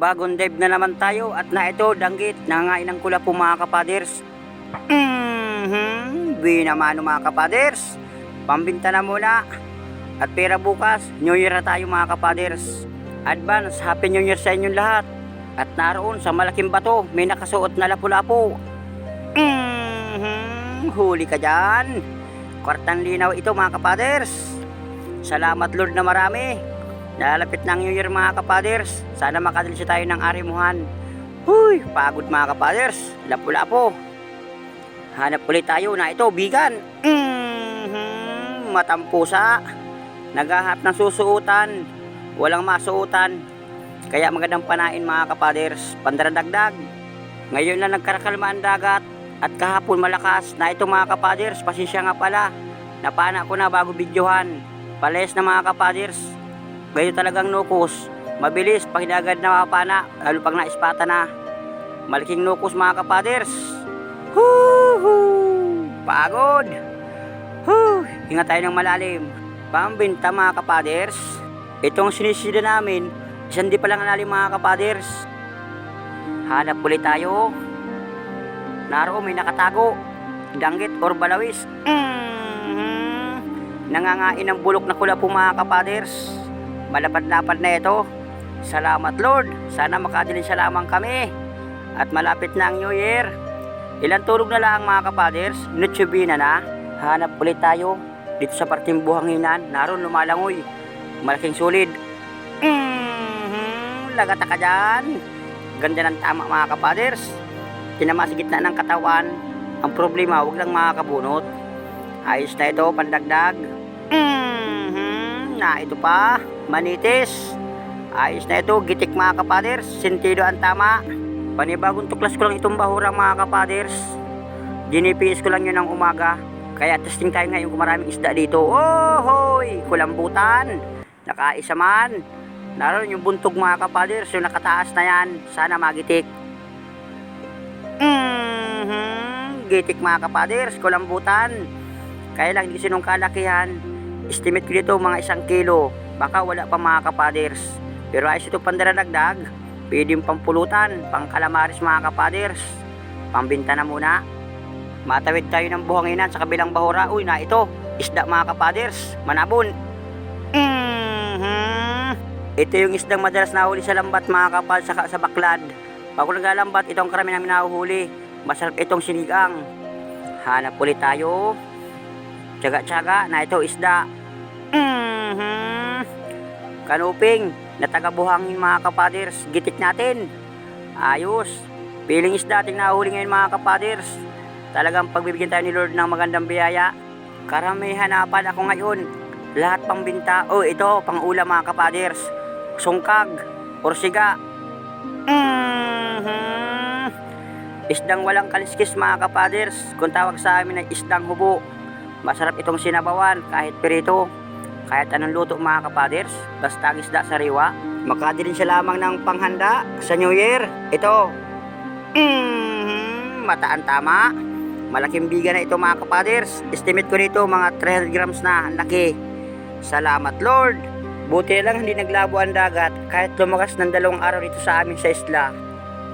Panibagong dive na naman tayo at na ito, danggit, nangangain ng kula po mga kapaders. Mm-hmm, binamano mga kapaders. Pambinta na muna. At pera bukas, New Year na tayo mga kapaders. Advance, Happy New Year sa inyong lahat. At naroon sa malaking bato, may nakasuot na lapu-lapu. Mm-hmm, huli ka dyan. Kwartang linaw ito mga kapaders. Salamat Lord na marami. Nalalapit na ang New Year mga kapaders. Sana makadalisi tayo ng arimuhan. Huy, pagod mga kapaders. Lapu-lapo. Hanap ulit tayo na ito, bigan. Mm-hmm, matampusa. Naghahap ng susuutan. Walang masuutan. Kaya magandang panain mga kapaders. Pandaradagdag. Ngayon lang nagkarakalma ang dagat. At kahapon malakas na ito mga kapaders. Pasensya nga pala. Napana ko na bago videohan. Palayas na mga kapaders. Gayo talagang nukos. Mabilis pag hinagad na mapana. Lalo pag naispata na. Malaking nukos mga kapaders. Huhu! Pagod! Huh! Hinga tayo ng malalim. Pambinta mga kapaders. Itong sinisida namin, isang di pa lang lalim mga kapaders. Hanap ulit tayo. Naroon may nakatago. Danggit or balawis. Mm-hmm. Nangangain ng bulok na kula po mga kapaders. Malapad-lapad na ito. Salamat Lord. Sana makadilin siya lamang kami. At malapit na ang New Year. Ilang tulog na lang mga kapaders. Nutsubina na. Hanap ulit tayo. Dito sa parting buhanginan. Naroon lumalangoy. Malaking sulid. Mm-hmm. Lagata ka dyan. Ganda ng tama mga kapaders. Tinama sa ng katawan. Ang problema, wag lang makakabunot. Ayos na ito, pandagdag. Mm-hmm. Na ito pa, manitis. Ayos na ito, gitik mga kapaders. Sentido ang tama. Panibagong tuklas ko lang itong bahura mga kapaders. Ginipis ko lang yun ng umaga. Kaya testing tayo ngayon kung maraming isda dito. Oh, hoy! Kulambutan. Nakaisa man. Naroon yung buntog mga kapaders. Yung nakataas na yan. Sana magitik. Mm-hmm. Gitik mga kapaders. Kulambutan. Kaya lang hindi sinong kalakihan. Estimate ko dito mga isang kilo. Baka wala pa mga kapaders. Pero ayos ito pandaradagdag. Pwede yung pampulutan, pang kalamaris mga kapaders. Pambinta na muna. Matawid tayo ng buhanginan sa kabilang bahura. Uy, na ito. Isda mga kapaders. Manabon. Mhm. Ito yung isdang madalas nahuli sa lambat mga kapal sa, sa baklad. Pag kung naglalambat, ito ang karami namin nahuhuli. Masarap itong sinigang. Hanap ulit tayo. Tsaga-tsaga na ito isda. Mhm. Kanuping na taga-buhangin mga kapaders. Gitik natin. Ayos. Piling isda ating nahuli ngayon mga kapaders. Talagang pagbibigyan tayo ni Lord ng magandang biyaya. Karamihan hanapan ako ngayon. Lahat pang binta. Oh, ito, pang ulam mga kapaders. Sungkag or siga. Mhm. Isdang walang kaliskis mga kapaders. Kung tawag sa amin ay isdang hubo. Masarap itong sinabawan kahit pirito. Kahit anong luto mga kapaders. Basta isda sariwa. Makadilin siya lamang ng panghanda sa New Year. Ito. Mhm. Mataan tama. Malaking biga na ito mga kapaders. Estimate ko nito mga 300 grams na. Laki. Salamat Lord. Buti na lang hindi naglabo ang dagat kahit lumakas ng dalawang araw dito sa amin sa isla.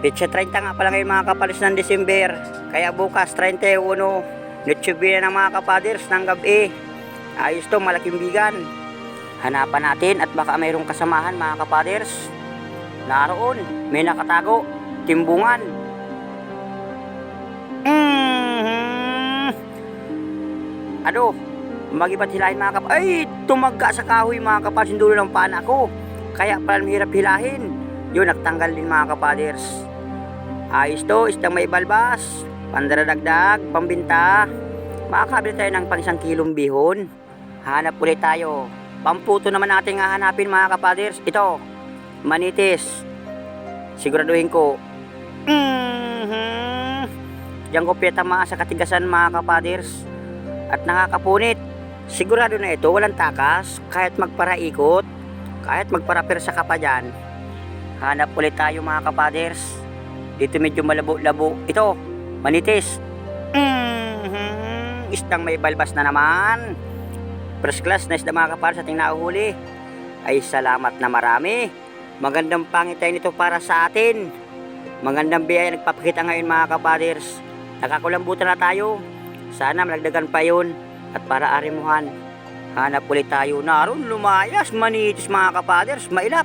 Pitsa 30 nga pala ngayon mga kapalis ng December. Kaya bukas 31. Nutsubina ng mga kapaders ng gabi. Ayos to, malaking bigan. Hanapan natin at baka mayroong kasamahan mga kapaders. Naroon, may nakatago. Timbungan. Mhm. Ano? Magibat hilahin mga kapal. Ay, tumagka sa kahoy mga kapal. Sindulo ng pana ko. Kaya pala mahirap hilahin. Yun, nagtanggal din mga kapaders. Ayos to, isdang may balbas. Pandaradagdag, pambinta. Makakabili tayo ng pang isang kilong bihon. Hanap ulit tayo. Pamputo naman natin nga hanapin mga kapaders. Ito, manitis. Siguraduhin ko. Mhm. Diyan ko pinatamaan sa katigasan mga kapaders. At nakakapunit. Sigurado na ito, walang takas. Kahit magparaikot, kahit magparapirsa ka pa dyan. Hanap ulit tayo mga kapaders. Dito medyo malabo-labo. Ito, manitis. Mhm. Isdang may balbas na naman. First class na isda mga kapaders ating nahuhuli. Ay salamat na marami. Magandang pangitay nito para sa atin. Magandang biyaya nagpapakita ngayon mga kapaders. Nakakulambutan na tayo. Sana malagdagan pa yun. At para arimuhan, hanap ulit tayo naroon lumayas, manitis mga kapaders, mailap.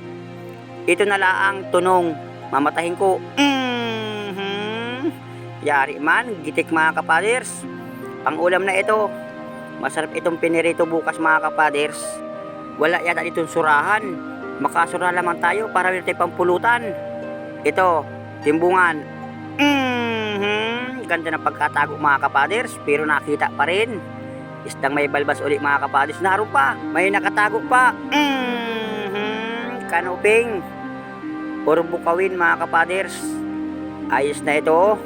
Ito na laang tunong, mamatahin ko. Mhm. Yari man, gitik mga kapaders. Pangulam na ito. Masarap itong pinirito bukas mga kapaders. Wala yata itong surahan. Makasura lamang tayo para meron tayong pampulutan. Ito, timbungan. Mhm. Ganda ng pagkatago mga kapaders, pero nakita pa rin. Isdang may balbas ulit mga kapaders. Naroon pa, may nakatago pa. Mhm. Kanuping. Puro bukawin mga kapaders. Ayos na ito.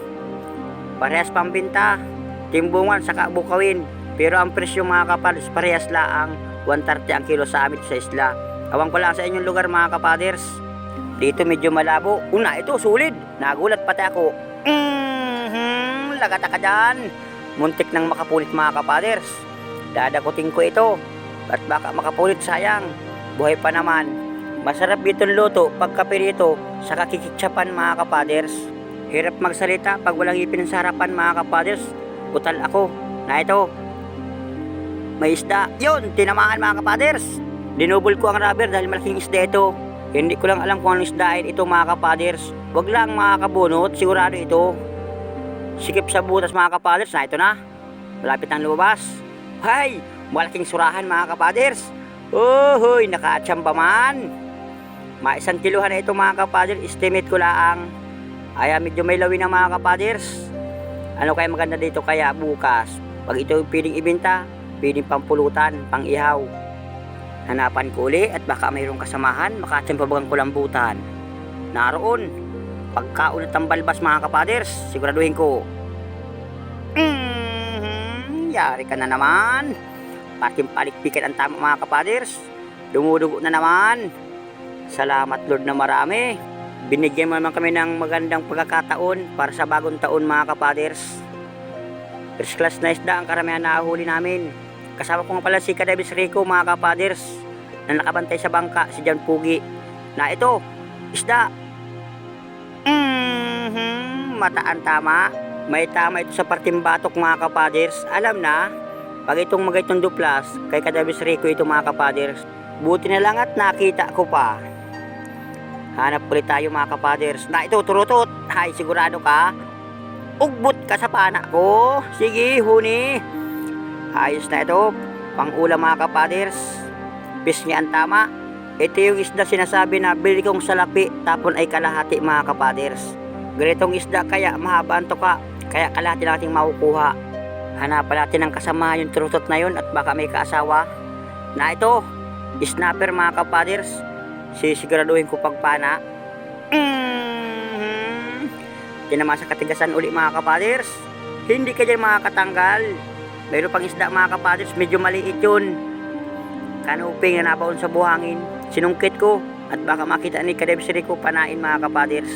Parehas pambinta. Timbungan saka bukawin. Pero ang presyo mga kapaders, parehas laang 130 ang kilo sa amin sa isla. Awang ko lang sa inyong lugar mga kapaders. Dito medyo malabo. Una, ito sulit. Nagulat pati ako. Mhm, lagata ka dyan. Muntik nang makapulit mga kapaders. Dadakutin ko ito. At baka makapulit sayang. Buhay pa naman. Masarap itong luto pagkapirito sa kakikitsapan mga kapaders. Hirap magsalita pag walang ipin sa harapan mga kapaders. Utal ako na ito. May isda. Yun, tinamaan mga kapaders. Dinubol ko ang rubber dahil malaking isda ito. Hindi ko lang alam kung anong isdain ito mga kapaders. Huwag lang mga kabunot, sigurado ito. Sikip sa butas mga kapaders na ito na. Malapit ang lumabas. Hay, malaking surahan mga kapaders. Uhoy, nakatsamba man. Mga isang kiluhan na ito mga kapaders, estimate ko lang. Ay, medyo may lawin ng mga kapaders. Ano kaya maganda dito kaya bukas? Pag ito piling ibenta, piling pampulutan, pang ihaw. Hanapan ko uli at baka mayroong kasamahan, makatsimbabagang kulambutan. Naroon, pagkaunat ang balbas mga kapaders, siguraduhin ko. Mhm, yari ka na naman. Pating palikpikan ang tama mga kapaders. Dumudugo na naman. Salamat Lord na marami. Binigyan mo naman kami ng magandang pagkakataon para sa bagong taon mga kapaders. First class na isda ang karamihan na nahuli namin. Kasama ko nga pala si Kadabis Rico mga kapaders na nakabantay sa bangka si John Pugi na ito, isda. Mhm, mataan tama. May tama ito sa parting batok mga kapaders. Alam na, pag itong mga itong duplas, kay Kadabis Rico ito mga kapaders. Buti na lang at nakita ko pa. Hanap ulit tayo mga kapaders. Na ito, turutot. Hay, sigurado ka? Ugbot ka sa pana ko. Sige, huni. Ayos na ito. Pang-ulam mga kapaders. Pisngi ang tama. Ito yung isda sinasabi na bili kong salapi tapon ay kalahati mga kapaders. Ganitong isda kaya mahaba ang tuka. Kaya kalahati nating makukuha. Hanapan natin ng kasama yung turutot na yun at baka may kaasawa. Na ito, snapper mga kapaders. Sisiguraduhin ko pagpana. Mhm. Tinama sa katigasan uli mga kapaders. Hindi ka dyan makakatanggal. Mayroon pang isda mga kapaders, medyo maliit yun. Kanuping na nabaon sa buhangin. Sinungkit ko at baka makita ni Kadebsiri ko panain mga kapaders.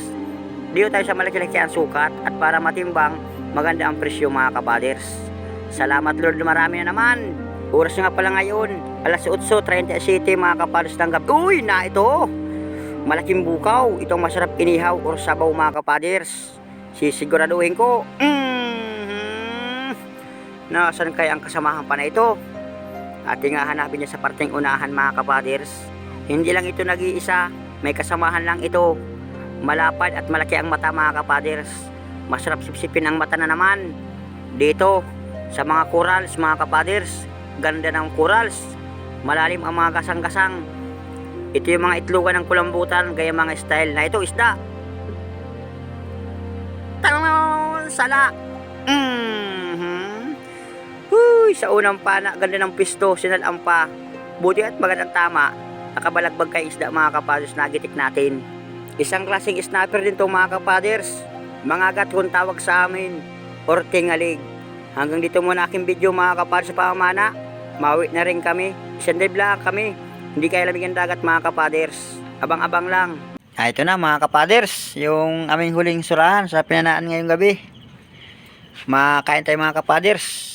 Dito tayo sa malaki-laki ang sukat at para matimbang, maganda ang presyo mga kapaders. Salamat Lord, marami na naman. Oras nga pala ngayon, alas 8.37 mga kapaders ng gabi. Uy, na ito! Malaking bukaw, itong masarap inihaw or sabaw mga kapaders. Sisiguraduhin ko. Mhm. Nasaan kaya ang kasamahan pa na ito? Ating nga hanapin niya sa parteng unahan mga kapaders. Hindi lang ito nag-iisa, may kasamahan lang ito. Malapad at malaki ang mata mga kapaders. Masarap sipsipin ang mata na naman. Dito, sa mga corals mga kapaders, ganda ng corals. Malalim ang mga gasang-gasang. Ito yung mga itlogan ng kulambutan, gaya mga style na ito, isda. Tanong sala. Mhm. Huy, sa unang pana, ganda ng pisto, sinalam pa. Buti at magandang tama. Nakabalagbag kay isda mga kapaders na gitik natin. Isang klaseng snapper din to mga kapaders. Mga gat kung tawag sa amin. Or tingalig. Hanggang dito muna aking video mga kapaders sa pamana. Mawi na rin kami. Live lang kami. Hindi kayo lamig ang dagat mga kapaders. Abang-abang lang. Ah, ito na mga kapaders. Yung aming huling surahan sa pinanaan ngayong gabi. Makain tayo mga kapaders.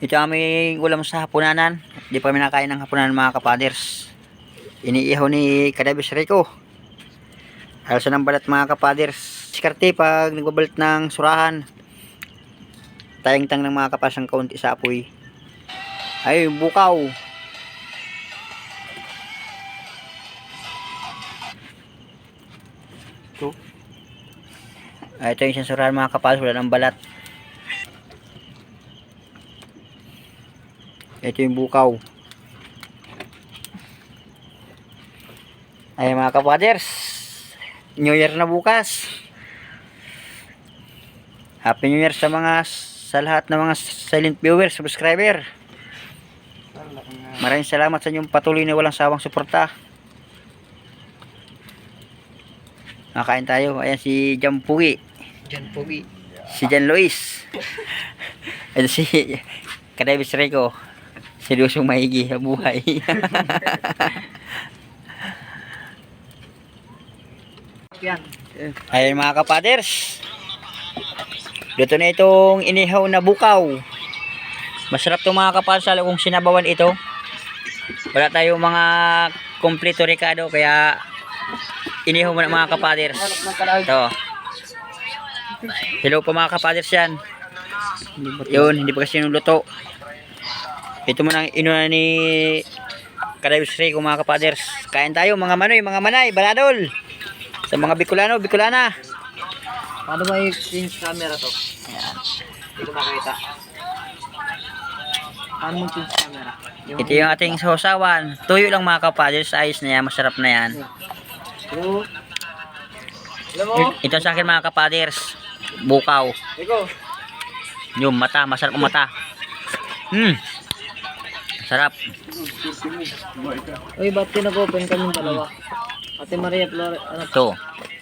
Ito aming ulam sa hapunanan. Di pa kami nakain ng hapunanan mga kapaders. iniihaw ni Kadabis Rico. Alsa ng balat mga kapaders. Diskarte pag nagbabalat ng surahan. Tayang-tang ng mga kapasang kaunti sa apoy. Ay, bukaw. Ito. Ay, ito yung isang surahan mga kapaders. Wala ng balat. Ito yung bukaw. Ay mga kapaders. New Year na bukas. Happy New Year sa mga sa lahat ng mga silent viewers, subscriber. Maraming salamat sa inyong patuloy na walang sawang suporta. Nakain tayo. Ayan si Jan Pugi. Jan Pogi. Si Jan Luis. Ito si Kadebis Rico. Seryosong maigi sa buhay. Yan. Ayan mga kapaders. Dito na itong inihaw na bukaw. Masarap itong mga kapaders lalo kung sinabawan ito. Wala tayong mga kompleto rekado kaya inihaw mo na mga kapaders. Ito. Hello po mga kapaders yan. Yun, hindi pa kasi nuluto. Ito mo nang inuna ni Kadayos Rico mga kapaders. Kain tayo mga manoy, mga manay, baladol. Sa mga Bicolano, Bicolana. Paano ba i-change camera to? Ayan. Hindi ko makita. Paano mo change camera? Ito yung ating sausawan. Tuyo lang mga kapaders. Ayos na yan. Masarap na yan. Hello? Hello mo? Ito sa akin mga kapaders. Bukaw. Ikaw? Yung mata. Masarap ang mata. Hmm. Sarap. Uy, ba't pinag-open kami dalawa? Ate Maria Flores, ano? Ito.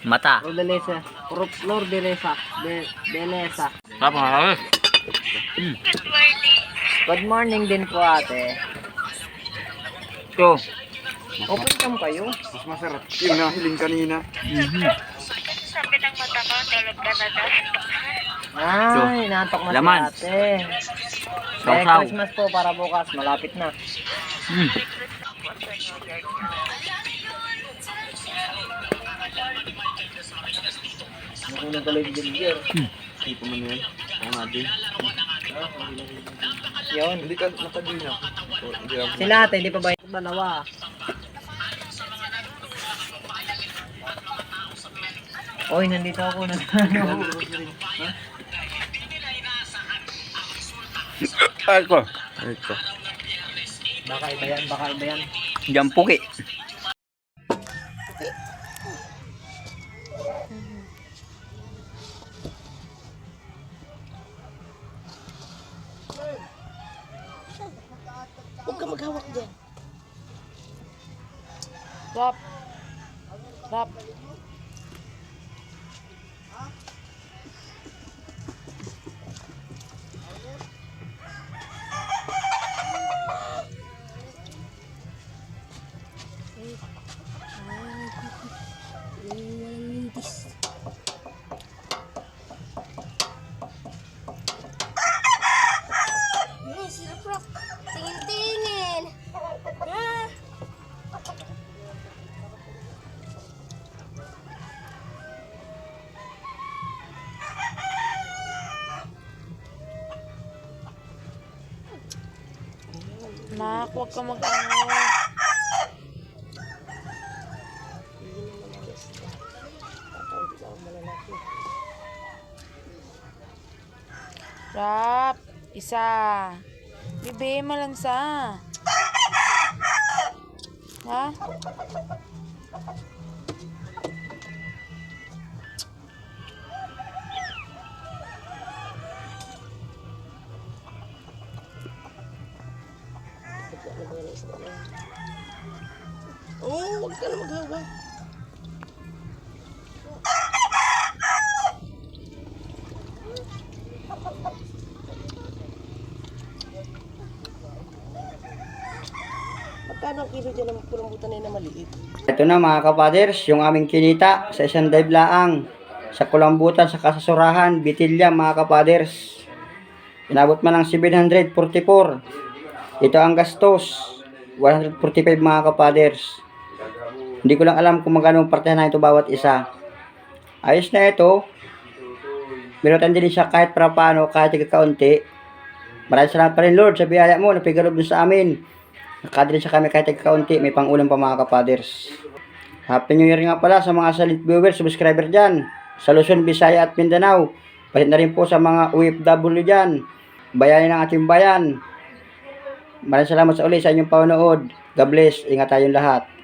Mata. Rodelesa. Flor de Lesa. De, de Lesa. Sarap mga kapaders. Good morning din po ate. Ito. Open cam kayo? Mas masarap yung nahiling kanina. Mhm. Sabi ng mata ko, tulog ka na daw. Ay, natok na Laman. si ate. Merry Sausaw. Christmas po para bukas. Malapit na. Hmm. Nakunan tuloy yung ginger. Hindi pa man yan. Kaya nga din. Yun. Hindi ka nakadina. Ako. Sila ate, hindi pa ba yung dalawa? Oy, nandito ako na. Ay ko. Ito. baka iba yan, baka iba yan. Jampuki. Huwag ka maghawak dyan. Stop. Stop. Huwag ka mag-ano. Rap, isa. Bebe, malansa. Ha? Magkano ang kilo dyan ng purambutan na maliit? Ito na mga kapaders, yung aming kinita sa isang dive laang. Sa kulambutan, sa kasasurahan, bitilya mga kapaders. Inabot man ng 744. Ito ang gastos. 145 mga kapaders. Hindi ko lang alam kung magkano partihan na ito bawat isa. Ayos na ito. Binutan din siya kahit para paano, kahit kaunti. Maraming salamat pa rin Lord sa biyaya mo na pigalob sa amin. Nakadrin siya kami kahit kaunti, may pangulam pa mga kapaders. Happy New Year nga pala sa mga silent viewers, subscriber dyan. Sa Luzon, Visaya at Mindanao. Palit na rin po sa mga OFW dyan. Bayanin ng ating bayan. Maraming salamat sa uli sa inyong panonood. God bless. Ingat tayong lahat.